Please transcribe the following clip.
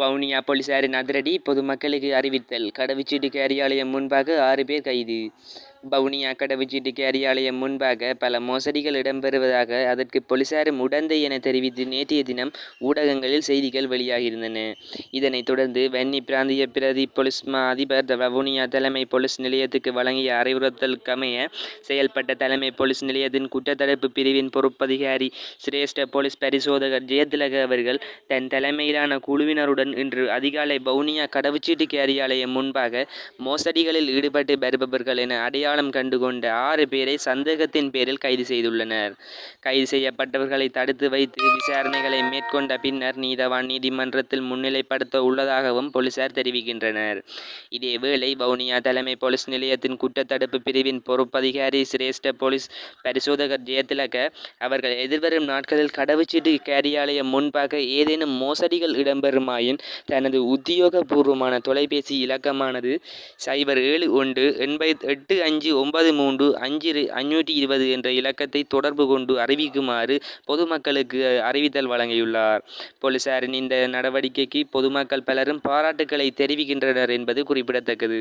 வவுனியா போலீசாரின் அதிரடி பொதுமக்களுக்கு அறிவித்தல். கடவுச்சீட்டு காரியாலயம் முன்பாக ஆறு பேர் கைது. வவுனியா கடவுச்சீட்டு காரியாலயம் முன்பாக பல மோசடிகள் இடம்பெறுவதாக அதற்கு போலீசாரும் உடந்தை என தெரிவித்து நேற்றைய தினம் ஊடகங்களில் செய்திகள் வெளியாகியிருந்தன. இதனைத் தொடர்ந்து வன்னி பிராந்திய பிரதி பொலிஸ்மா அதிபர் வவுனியா தலைமை போலீஸ் நிலையத்துக்கு வழங்கிய அறிவுறுத்தலுக்கமைய செயல்பட்ட தலைமை போலீஸ் நிலையத்தின் குற்றத்தடுப்பு பிரிவின் பொறுப்பதிகாரி சிரேஷ்ட போலீஸ் பரிசோதகர் ஜெயதிலக அவர்கள் தன் தலைமையிலான குழுவினருடன் இன்று அதிகாலை வவுனியா கடவுச்சீட்டு காரியாலயம் முன்பாக மோசடிகளில் ஈடுபட்டு வருபவர்கள் என அடையாளம் கண்டுகொண்ட ஆறு பேரை சந்தேகத்தின் பேரில் கைது செய்துள்ளனர். கைது செய்யப்பட்டவர்களை தடுத்து வைத்து விசாரணைகளை மேற்கொண்ட பின்னர் நீதவான் நீதிமன்றத்தில் முன்னிலைப்படுத்த உள்ளதாகவும் போலீசார் தெரிவிக்கின்றனர். இதேவேளை வவுனியா தலைமை போலீஸ் நிலையத்தின் குற்றத்தடுப்பு பிரிவின் பொறுப்பதிகாரி சிரேஷ்ட போலீஸ் பரிசோதகர் ஜெயதிலக அவர்கள் எதிர்வரும் நாட்களில் கடவுச்சீட்டு காரியாலயம் முன்பாக ஏதேனும் மோசடிகள் இடம்பெறுமாயின் தனது உத்தியோகபூர்வமான தொலைபேசி இலக்கமானது சைபர் ஏழு ஒன்று எண்பத் எட்டு அஞ்சு அஞ்சு ஒன்பது மூன்று அஞ்சு அஞ்சூற்றி இருபது என்ற இலக்கத்தை தொடர்பு கொண்டு அறிவிக்குமாறு பொதுமக்களுக்கு அறிவித்தல் வழங்கியுள்ளார். போலீசாரின் இந்த நடவடிக்கைக்கு பொதுமக்கள் பலரும் பாராட்டுக்களை தெரிவிக்கின்றனர் என்பது குறிப்பிடத்தக்கது.